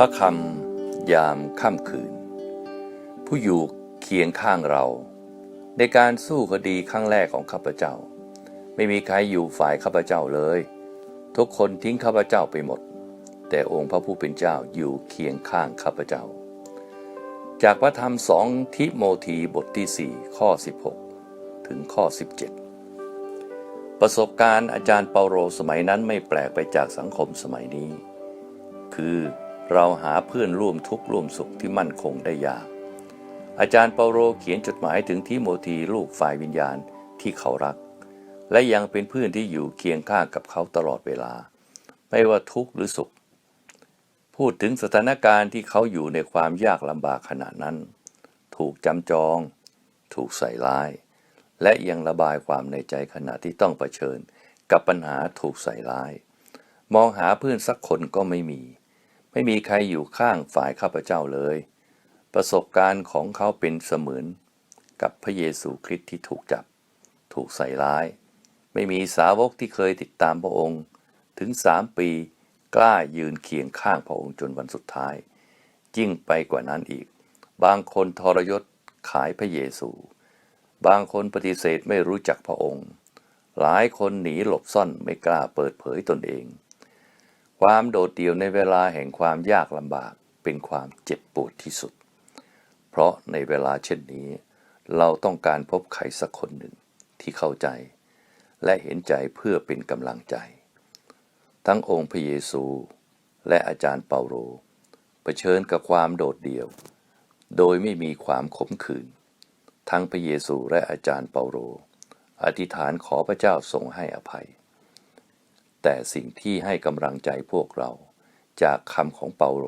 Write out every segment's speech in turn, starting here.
ระคำยามค่ำคืน ผู้อยู่เคียงข้างเรา ในการสู้คดีครั้งแรกของข้าพเจ้า ไม่มีใครอยู่ฝ่ายข้าพเจ้าเลย ทุกคนทิ้งข้าพเจ้าไปหมด แต่องค์พระผู้เป็นเจ้าอยู่เคียงข้างข้าพเจ้า จากพระธรรมสองทิโมธีบทที่ 4 ข้อ 16 ถึงข้อ 17 ประสบการณ์อาจารย์เปาโลสมัยนั้นไม่แปลกไปจากสังคมสมัยนี้ คือ เราหาเพื่อนร่วมทุกข์ร่วมสุขที่มั่นคงได้ยาก อาจารย์เปาโลเขียนจดหมายถึงทิโมธีลูกฝ่ายวิญญาณที่เขารัก และยังเป็นเพื่อนที่อยู่เคียงข้างกับเขาตลอดเวลา ไม่ว่าทุกข์หรือสุข พูดถึงสถานการณ์ที่เขาอยู่ในความยากลำบากขณะนั้น ถูกจำจอง ถูกใส่ร้าย และยังระบายความในใจขณะที่ต้องเผชิญ กับปัญหาถูกใส่ร้าย มองหาเพื่อนสักคนก็ไม่มี ไม่มีใครอยู่ข้างฝ่ายข้าพเจ้าเลย ประสบการณ์ของเขาเป็นเสมือนกับพระเยซูคริสต์ที่ถูกจับ ถูกใส่ร้าย ไม่มีสาวกที่เคยติดตามพระองค์ ถึงสามปีกล้ายืนเคียงข้างพระองค์จนวันสุดท้ายยิ่งไปกว่านั้นอีก บางคนทรยศขายพระเยซู บางคนปฏิเสธไม่รู้จักพระองค์ หลายคนหนีหลบซ่อนไม่กล้าเปิดเผยตนเอง ความโดดเดี่ยวในเวลาแห่งความยากลำบากเป็นความเจ็บปวดที่สุด เพราะในเวลาเช่นนี้ เราต้องการพบใครสักคนหนึ่งที่เข้าใจ และเห็นใจเพื่อเป็นกำลังใจ ทั้งองค์พระเยซู และอาจารย์เปาโลเผชิญกับความโดดเดี่ยว โดยไม่มีความขมขื่นทั้งพระเยซูและอาจารย์เปาโลอธิษฐานขอพระเจ้าทรงให้อภัย แต่สิ่งที่ให้กำลังใจพวกเรา จากคำของเปาโล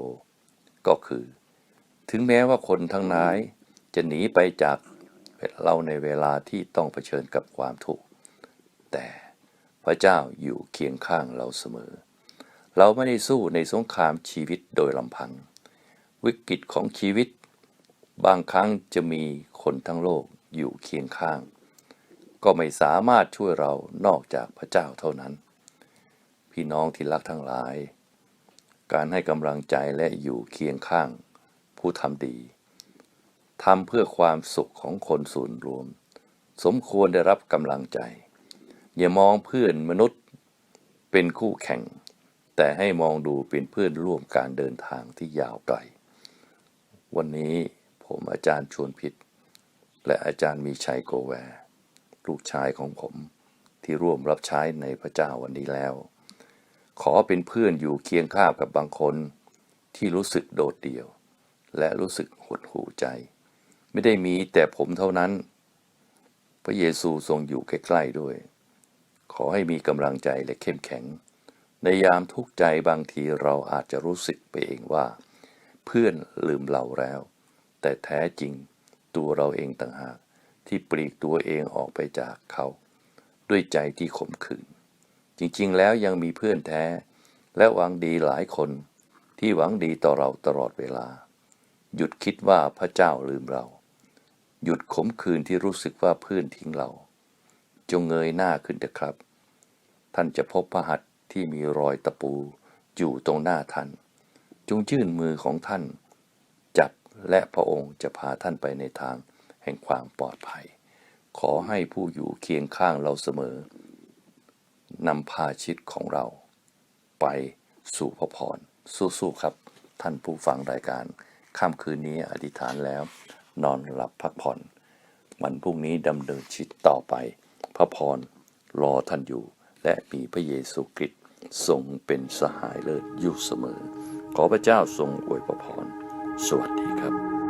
ก็คือ ถึงแม้ว่าคนทั้งหลายจะหนีไปจากเราในเวลาที่ต้องเผชิญกับความทุกข์แต่พระเจ้าอยู่เคียงข้างเราเสมอ เราไม่ได้สู้ในสงครามชีวิตโดยลำพัง วิกฤตของชีวิต บางครั้งจะมีคนทั้งโลกอยู่เคียงข้าง ก็ไม่สามารถช่วยเรานอกจากพระเจ้าเท่านั้น พี่น้องที่รักทั้งหลาย การให้กำลังใจและอยู่เคียงข้าง ผู้ทำดีทำเพื่อความสุขของคนส่วนรวม สมควรได้รับกำลังใจ อย่ามองเพื่อนมนุษย์เป็นคู่แข่ง แต่ให้มองดูเป็นเพื่อนร่วมการเดินทางที่ยาวไกล วันนี้ผมอาจารย์ชวนพิษ และอาจารย์มีชัยโกแวร์ลูกชายของผมที่ร่วมรับใช้ในพระเจ้าวันนี้แล้ว ขอเป็นเพื่อนอยู่เคียงข้างกับบางคนที่รู้สึกโดดเดี่ยว และรู้สึกหดหู่ใจ ไม่ได้มีแต่ผมเท่านั้น พระเยซูทรงอยู่ใกล้ๆด้วย ขอให้มีกำลังใจและเข้มแข็ง ในยามทุกข์ใจบางทีเราอาจจะรู้สึกไปเองว่า เพื่อนลืมเราแล้ว แต่แท้จริงตัวเราเองต่างหากที่ปลีกตัวเองออกไปจากเขา ด้วยใจที่ขมขื่น จริงๆ แล้วยังมีเพื่อนแท้ และหวังดีหลายคน ที่หวังดีต่อเราตลอดเวลา หยุดคิดว่าพระเจ้าลืมเรา หยุดขมขื่นที่รู้สึกว่าเพื่อนทิ้งเรา จงเงยหน้าขึ้นเถอะครับ ท่านจะพบพระหัตถ์ที่มีรอยตะปูอยู่ตรงหน้าท่าน จงยื่นมือของท่าน จับและพระองค์จะพาท่านไปในทางแห่งความปลอดภัย ขอให้ผู้อยู่เคียงข้างเราเสมอ นำพาชิดของเรา ไปสู่พระพร สู้ๆครับ ท่านผู้ฟังรายการ ค่ำคืนนี้อธิษฐานแล้ว นอนหลับพักผ่อน วันพรุ่งนี้ดำเนินชีวิตต่อไป พระพร รอท่านอยู่ และมีพระเยซูคริสต์ทรงเป็นสหายเลิศอยู่เสมอ ขอพระเจ้าทรงอวยพร สวัสดีครับ